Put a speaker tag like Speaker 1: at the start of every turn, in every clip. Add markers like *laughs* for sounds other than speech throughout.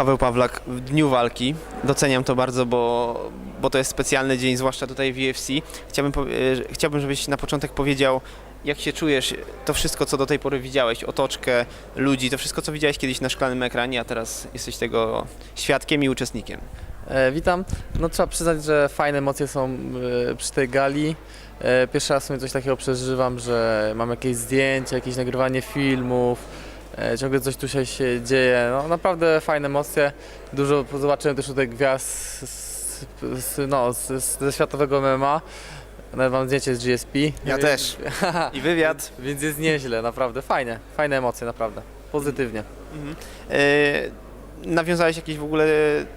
Speaker 1: Paweł Pawlak w dniu walki. Doceniam to bardzo, bo, bo to jest specjalny dzień, zwłaszcza tutaj w UFC. Chciałbym, e, chciałbym, żebyś na początek powiedział, jak się czujesz, to wszystko, co do tej pory widziałeś, otoczkę, ludzi, to wszystko, co widziałeś kiedyś na szklanym ekranie, a teraz jesteś tego świadkiem i uczestnikiem.
Speaker 2: E, witam. No trzeba przyznać, że fajne emocje są e, przy tej gali. E, pierwszy raz w sumie coś takiego przeżywam, że mam jakieś zdjęcia, jakieś nagrywanie filmów. E, ciągle coś tu się, dzieje. No naprawdę fajne emocje. Dużo zobaczyłem też tutaj gwiazd z, z, no, z, ze światowego MMA. Nawet mam zdjęcie z GSP.
Speaker 1: Ja też. *laughs* I wywiad.
Speaker 2: Więc jest nieźle, naprawdę. Fajnie. Fajne emocje, naprawdę. Pozytywnie.
Speaker 1: E, nawiązałeś jakieś w ogóle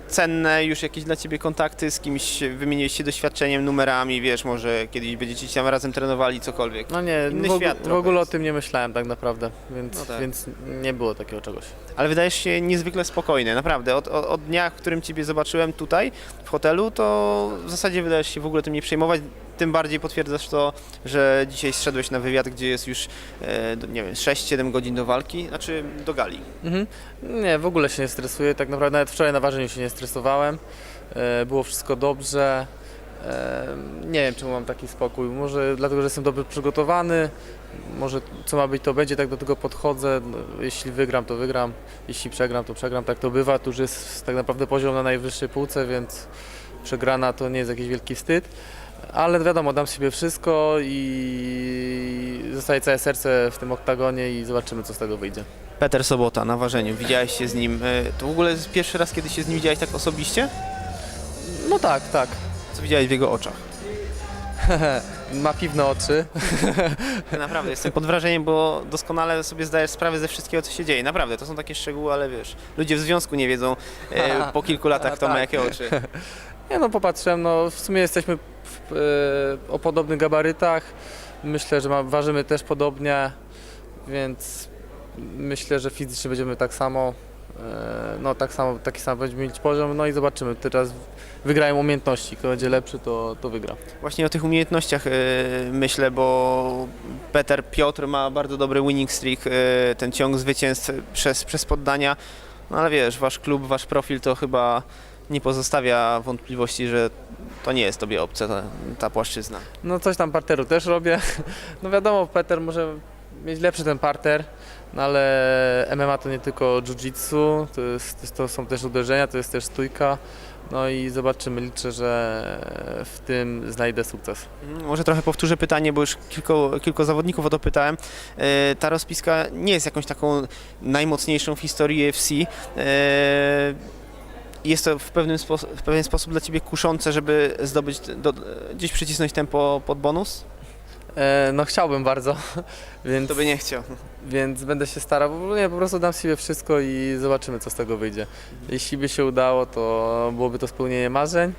Speaker 1: cenne już jakieś dla Ciebie kontakty z kimś, wymieniłeś się doświadczeniem, numerami, wiesz, może kiedyś będziecie się tam razem trenowali, cokolwiek.
Speaker 2: No nie,
Speaker 1: Inny
Speaker 2: w, og-
Speaker 1: świat
Speaker 2: w
Speaker 1: trochę
Speaker 2: ogóle
Speaker 1: jest.
Speaker 2: o tym nie myślałem tak naprawdę, więc,
Speaker 1: No tak.
Speaker 2: więc nie było takiego czegoś.
Speaker 1: Ale wydajesz się niezwykle spokojny, naprawdę. Od, od, od dnia, w którym Ciebie zobaczyłem tutaj w hotelu, to w zasadzie wydajesz się w ogóle tym nie przejmować. Tym bardziej potwierdzasz to, że dzisiaj zszedłeś na wywiad, gdzie jest już, e, nie wiem, 6-7 godzin do walki, znaczy do gali.
Speaker 2: Mhm. Nie, w ogóle się nie stresuję. Tak naprawdę nawet wczoraj na ważeniu się nie stresowałem. E, było wszystko dobrze. E, nie wiem, czemu mam taki spokój. Może dlatego, że jestem dobrze przygotowany. Może co ma być, to będzie. Tak do tego podchodzę. No, jeśli wygram, to wygram. Jeśli przegram, to przegram. Tak to bywa. Tu już jest tak naprawdę poziom na najwyższej półce, więc przegrana to nie jest jakiś wielki wstyd. Ale wiadomo, dam z siebie wszystko i zostaje całe serce w tym oktagonie i zobaczymy, co z tego wyjdzie.
Speaker 1: Peter Sobota na ważeniu, widziałeś się z nim. e, To w ogóle jest pierwszy raz, kiedy się z nim widziałeś tak osobiście?
Speaker 2: No tak, tak.
Speaker 1: Co widziałeś w jego oczach? *laughs*
Speaker 2: Ma piwne oczy. *laughs*
Speaker 1: Naprawdę, jestem pod wrażeniem, bo doskonale sobie zdajesz sprawę ze wszystkiego, co się dzieje. Naprawdę, to są takie szczegóły, ale wiesz, ludzie w związku nie wiedzą e, po kilku latach, kto ma *laughs*
Speaker 2: tak.
Speaker 1: jakie oczy.
Speaker 2: Nie no, popatrzyłem, no w sumie jesteśmy o podobnych gabarytach. Myślę, że ma, ważymy też podobnie, więc myślę, że fizycznie będziemy tak samo. e, No tak samo, taki sam będziemy mieć poziom, no i zobaczymy. Teraz wygrają umiejętności. Kto będzie lepszy, to, to wygra.
Speaker 1: Właśnie o tych umiejętnościach e, myślę, bo Peter Piotr ma bardzo dobry winning streak, e, ten ciąg zwycięstw przez, przez poddania. No ale wiesz, wasz klub, wasz profil to chyba nie pozostawia wątpliwości, że to nie jest tobie obce ta, ta płaszczyzna.
Speaker 2: No coś tam parteru też robię. No wiadomo, Peter może mieć lepszy ten parter, no ale MMA to nie tylko jiu-jitsu, to, jest, to są też uderzenia, to jest też stójka. No i zobaczymy, liczę, że w tym znajdę sukces.
Speaker 1: Mhm, Może trochę powtórzę pytanie, bo już kilku, kilku zawodników o to pytałem. E, Ta rozpiska nie jest jakąś taką najmocniejszą w historii UFC. E, Jest to w, pewnym spos- w pewien sposób dla Ciebie kuszące, żeby zdobyć, do, gdzieś przycisnąć tempo pod bonus?
Speaker 2: E, no chciałbym bardzo, *laughs* więc,
Speaker 1: To by nie chciał.
Speaker 2: więc będę się starał, bo nie, po prostu dam siebie wszystko i zobaczymy, co z tego wyjdzie. Jeśli by się udało, to byłoby to spełnienie marzeń,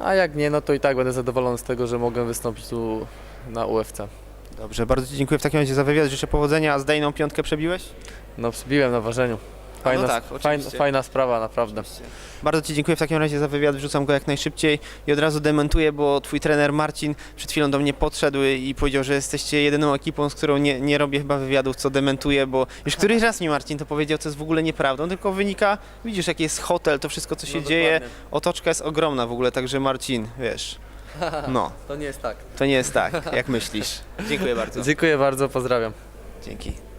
Speaker 2: a jak nie, no to i tak będę zadowolony z tego, że mogę wystąpić tu na UFC.
Speaker 1: Dobrze, bardzo Ci dziękuję w takim razie za wywiad. Życzę powodzenia. A z Dejną piątkę przebiłeś?
Speaker 2: No przybiłem na ważeniu. Fajna,
Speaker 1: no tak,
Speaker 2: fajna,
Speaker 1: oczywiście.
Speaker 2: fajna sprawa, naprawdę.
Speaker 1: Bardzo Ci dziękuję w takim razie za wywiad, wrzucam go jak najszybciej i od razu dementuję, bo Twój trener Marcin przed chwilą do mnie podszedł i powiedział, że jesteście jedyną ekipą, z którą nie, nie robię chyba wywiadów, co dementuję, bo już *laughs* któryś raz mi Marcin to powiedział, co jest w ogóle nieprawdą, tylko wynika, widzisz jaki jest hotel, to wszystko co się
Speaker 2: No,
Speaker 1: dzieje, otoczka jest ogromna w ogóle, także Marcin, wiesz, *laughs* no,
Speaker 2: To nie jest tak.
Speaker 1: to nie jest tak, jak myślisz. *laughs* Dziękuję bardzo.
Speaker 2: Dziękuję bardzo, pozdrawiam.
Speaker 1: Dzięki.